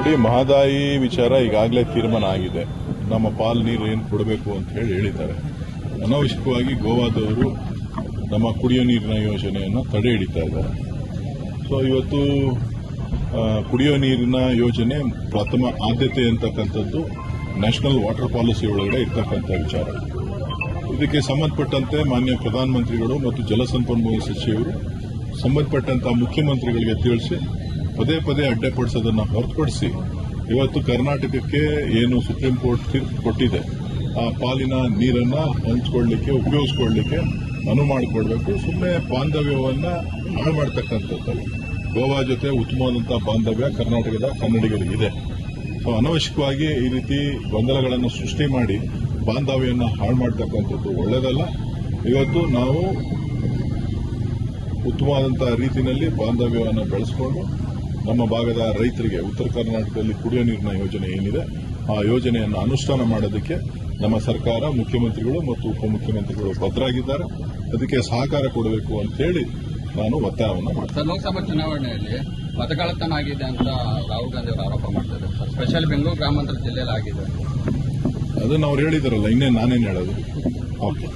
ನೋಡಿ, ಮಹದಾಯಿ ವಿಚಾರ ಈಗಾಗಲೇ ತೀರ್ಮಾನ ಆಗಿದೆ. ನಮ್ಮ ಪಾಲ್ ನೀರು ಏನು ಕೊಡಬೇಕು ಅಂತ ಹೇಳಿ ಹೇಳಿದ್ದಾರೆ. ಅನಾವಶ್ಯಕವಾಗಿ ಗೋವಾದವರು ನಮ್ಮ ಕುಡಿಯೋ ನೀರಿನ ಯೋಜನೆಯನ್ನು ತಡೆ ಹಿಡಿತಾ ಇದ್ದಾರೆ. ಸೊ ಇವತ್ತು ಕುಡಿಯೋ ನೀರಿನ ಯೋಜನೆ ಪ್ರಥಮ ಆದ್ಯತೆ ಅಂತಕ್ಕಂಥದ್ದು ನ್ಯಾಷನಲ್ ವಾಟರ್ ಪಾಲಿಸಿ ಒಳಗಡೆ ಇರ್ತಕ್ಕಂಥ ವಿಚಾರ. ಇದಕ್ಕೆ ಸಂಬಂಧಪಟ್ಟಂತೆ ಮಾನ್ಯ ಪ್ರಧಾನಮಂತ್ರಿಗಳು ಮತ್ತು ಜಲಸಂಪನ್ಮೂಲ ಸಚಿವರು ಸಂಬಂಧಪಟ್ಟಂತಹ ಮುಖ್ಯಮಂತ್ರಿಗಳಿಗೆ ತಿಳಿಸಿ ಪದೇ ಪದೇ ಅಡ್ಡಪಡಿಸೋದನ್ನ ಹೊರತುಪಡಿಸಿ ಇವತ್ತು ಕರ್ನಾಟಕಕ್ಕೆ ಏನು ಸುಪ್ರೀಂ ಕೋರ್ಟ್ ತೀರ್ಪು ಕೊಟ್ಟಿದೆ, ಆ ಪಾಲಿನ ನೀರನ್ನ ಹಂಚ್ಕೊಳ್ಳಿಕ್ಕೆ, ಉಪಯೋಗಿಸ್ಕೊಳ್ಳಿಕ್ಕೆ ಅನುವು ಮಾಡಿಕೊಡ್ಬೇಕು. ಸುಮ್ಮನೆ ಬಾಂಧವ್ಯವನ್ನ ಹಾಳು ಮಾಡ್ತಕ್ಕಂಥದ್ದು. ಗೋವಾ ಜೊತೆ ಉತ್ತಮವಾದಂತಹ ಬಾಂಧವ್ಯ ಕರ್ನಾಟಕದ ಕನ್ನಡಿಗರಿಗಿದೆ ಸೊ ಅನವಶ್ಯಕವಾಗಿ ಈ ರೀತಿ ಗೊಂದಲಗಳನ್ನು ಸೃಷ್ಟಿ ಮಾಡಿ ಬಾಂಧವ್ಯವನ್ನು ಹಾಳು ಮಾಡ್ತಕ್ಕಂಥದ್ದು ಒಳ್ಳೆಯದಲ್ಲ ಇವತ್ತು ನಾವು ಉತ್ತಮವಾದಂತಹ ರೀತಿಯಲ್ಲಿ ಬಾಂಧವ್ಯವನ್ನು ಬೆಳೆಸಿಕೊಂಡು ನಮ್ಮ ಭಾಗದ ರೈತರಿಗೆ ಉತ್ತರ ಕರ್ನಾಟಕದಲ್ಲಿ ಕುಡಿಯೋ ನೀರಿನ ಯೋಜನೆ ಏನಿದೆ ಆ ಯೋಜನೆಯನ್ನು ಅನುಷ್ಠಾನ ಮಾಡೋದಕ್ಕೆ ನಮ್ಮ ಸರ್ಕಾರ ಮುಖ್ಯಮಂತ್ರಿಗಳು ಮತ್ತು ಉಪಮುಖ್ಯಮಂತ್ರಿಗಳು ಭದ್ರಾಗಿದ್ದಾರೆ. ಅದಕ್ಕೆ ಸಹಕಾರ ಕೊಡಬೇಕು ಅಂತ ಹೇಳಿ ನಾನು ಒತ್ತಾಯವನ್ನು ಮಾಡ್ತೇನೆ. ಲೋಕಸಭಾ ಚುನಾವಣೆಯಲ್ಲಿ ಮತಗಳತನ ಆಗಿದೆ ಅಂತ ರಾಹುಲ್ ಗಾಂಧಿ ಅವರು ಆರೋಪ ಮಾಡ್ತಾರೆ ಸ್ಪೆಷಲ್ ಬೆಂಗಳೂರು ಗ್ರಾಮಾಂತರ ಜಿಲ್ಲೆಯಲ್ಲಿ ಆಗಿದೆ ಅದನ್ನು ಅವ್ರು ಹೇಳಿದಾರಲ್ಲ ಇನ್ನೇನು ನಾನೇನು ಹೇಳೋದು? ಓಕೆ.